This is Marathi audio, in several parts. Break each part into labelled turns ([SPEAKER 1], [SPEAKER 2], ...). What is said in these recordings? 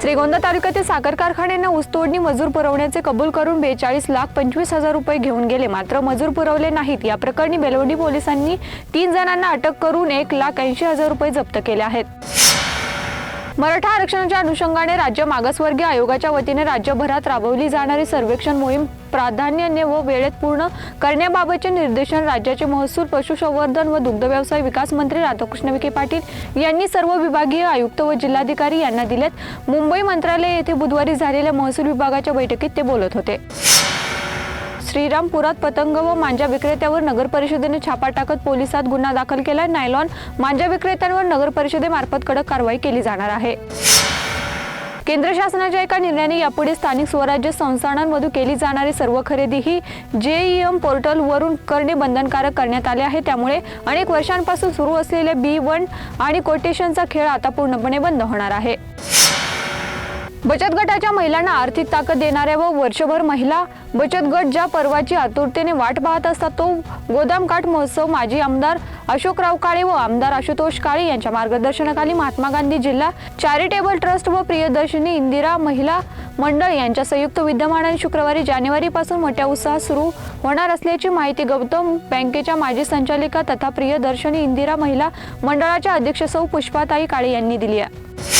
[SPEAKER 1] श्रीगोंदा तालुक्यातील साखर कारखान्यांना ऊसतोडणी मजूर पुरवण्याचे कबूल करून बेचाळीस लाख पंचवीस हजार रुपये घेऊन गेले. मात्र मजूर पुरवले नाहीत. या प्रकरणी बेलवडी पोलिसांनी तीन जणांना अटक करून एक लाख ऐंशी हजार रुपये जप्त केले आहेत. मराठा आरक्षणाच्या अनुषंगाने राज्य मागासवर्गीय आयोगाच्या वतीने राज्यभरात राबवली जाणारी सर्वेक्षण मोहीम प्राधान्याने व वेळेत पूर्ण करण्याबाबतचे निर्देशन राज्याचे महसूल पशुसंवर्धन व दुग्धव्यवसाय विकास मंत्री राधाकृष्ण विखे पाटील यांनी सर्व विभागीय आयुक्त व जिल्हाधिकारी यांना दिलेत. मुंबई मंत्रालय येथे बुधवारी झालेल्या महसूल विभागाच्या बैठकीत ते बोलत होते. श्रीरामपुरात पतंग व मांजा विक्रेत्यावर नगर परिषदेने छापा टाकत पोलिसात गुन्हा दाखल केला नायलॉन मांजा विक्रेत्यांवर नगर परिषदेमार्फत कडक कारवाई केली जाणार आहे. केंद्र शासनाच्या एका निर्णयाने यापुढे स्थानिक स्वराज्य संस्थानांमधून केली जाणारी सर्व खरेदी ही जेईएम पोर्टलवरून करणे बंधनकारक करण्यात आले आहे. त्यामुळे अनेक वर्षांपासून सुरू असलेले बी वन आणि कोटेशनचा खेळ आता पूर्णपणे बंद होणार आहे. बचत गटाच्या महिलांना आर्थिक ताकद देणाऱ्या व वर्षभर महिला बचत गट ज्या पर्वाची आतुरतेने वाट पाहत असतात तो गोदाम काठ महोत्सव माजी आमदार अशोकराव काळे व आमदार आशुतोष काळे यांच्या मार्गदर्शनाखाली महात्मा गांधी जिल्हा चॅरिटेबल ट्रस्ट व प्रियदर्शिनी इंदिरा महिला मंडळ यांच्या संयुक्त विद्यमानाने शुक्रवारी जानेवारीपासून मोठ्या उत्साहात सुरू होणार असल्याची माहिती गौतम बँकेच्या माजी संचालिका तथा प्रियदर्शनी इंदिरा महिला मंडळाच्या अध्यक्ष सौ पुष्पाताई काळे यांनी दिली आहे.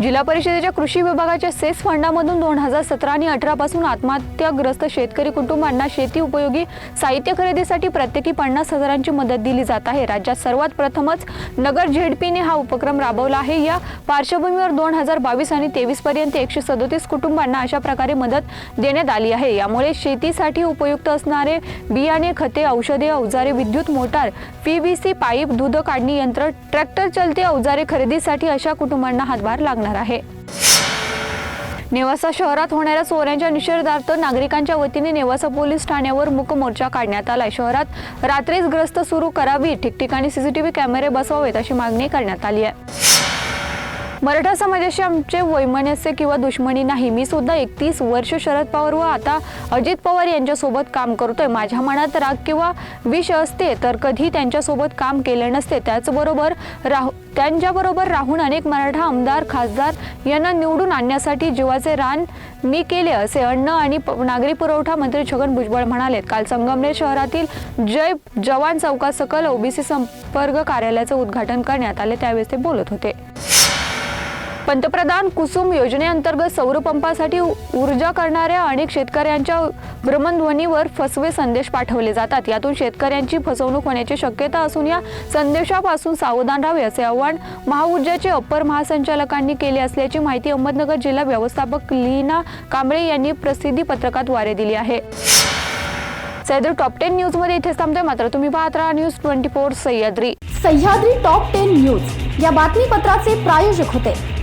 [SPEAKER 1] जिल्हा परिषदेच्या कृषी विभागाच्या सेस फंडामधून दोन हजार सतरा आणि अठरा पासून आत्महत्याग्रस्त शेतकरी कुटुंबांना शेती उपयोगी साहित्य खरेदीसाठी प्रत्येकी पन्नास हजारांची मदत दिली जात आहे. राज्यात सर्वात प्रथमच नगर झेडपीने हा उपक्रम राबवला आहे. या पार्श्वभूमीवर दोन हजार बावीस आणि तेवीस पर्यंत एकशे सदोतीस कुटुंबांना अशा प्रकारे मदत देण्यात आली आहे. यामुळे शेतीसाठी उपयुक्त असणारे बियाणे खते औषधे अवजारे विद्युत मोटार पीव्हीसी पाईप दूध काढणी यंत्र ट्रॅक्टर चलते अवजारे खरेदीसाठी अशा कुटुंबांना हातभार लागणार आहे. नेवासा शहरात होणाऱ्या चोऱ्यांच्या निषेधार्थ नागरिकांच्या वतीने नेवासा पोलीस ठाण्यावर मूक मोर्चा काढण्यात आलाय. शहरात रात्रीच ग्रस्त सुरू करावी ठिकठिकाणी सीसीटीव्ही कॅमेरे बसवावेत अशी मागणी करण्यात आली आहे. मराठा समाजाशी आमचे वैमनस्य किंवा दुश्मनी नाही. मी सुद्धा एकतीस वर्ष शरद पवार व आता अजित पवार यांच्यासोबत काम करतोय. माझ्या मनात राग किंवा विष असते तर कधी त्यांच्यासोबत काम केले नसते. त्याचबरोबर राहू त्यांच्याबरोबर राहून अनेक मराठा आमदार खासदार यांना निवडून आणण्यासाठी जीवाचे रान मी केले असे अन्न आणि प- नागरी पुरवठा मंत्री छगन भुजबळ म्हणाले. काल संगमनेर शहरातील जय जवान चौकात सकल ओबीसी संपर्क कार्यालयाचं उद्घाटन करण्यात आले. त्यावेळेस ते बोलत होते. पंतप्रधान कुसुम योजनेअंतर्गत सौरपंपासाठी ऊर्जा करणाऱ्या अनेक शेतकऱ्यांच्या भ्रमणध्वनीवर फसवे संदेश पाठवले जातात. यातून शेतकऱ्यांची फसवणूक होण्याची शक्यता असून या संदेशापासून सावधान राहावे असे आवाहन महाऊर्जाचे अप्पर महासंचालकांनी केले असल्याची माहिती अहमदनगर जिल्हा व्यवस्थापक लीना कांबळे यांनी प्रसिद्धी पत्रकाद्वारे दिली आहे. सह्याद्री टॉप टेन न्यूजमध्ये इथेच थांबतोय. मात्र तुम्ही पाहत राहा news twenty four Sahyadri.
[SPEAKER 2] Sahyadri top ten news. या बातमीपत्राचे प्रायोजक होते.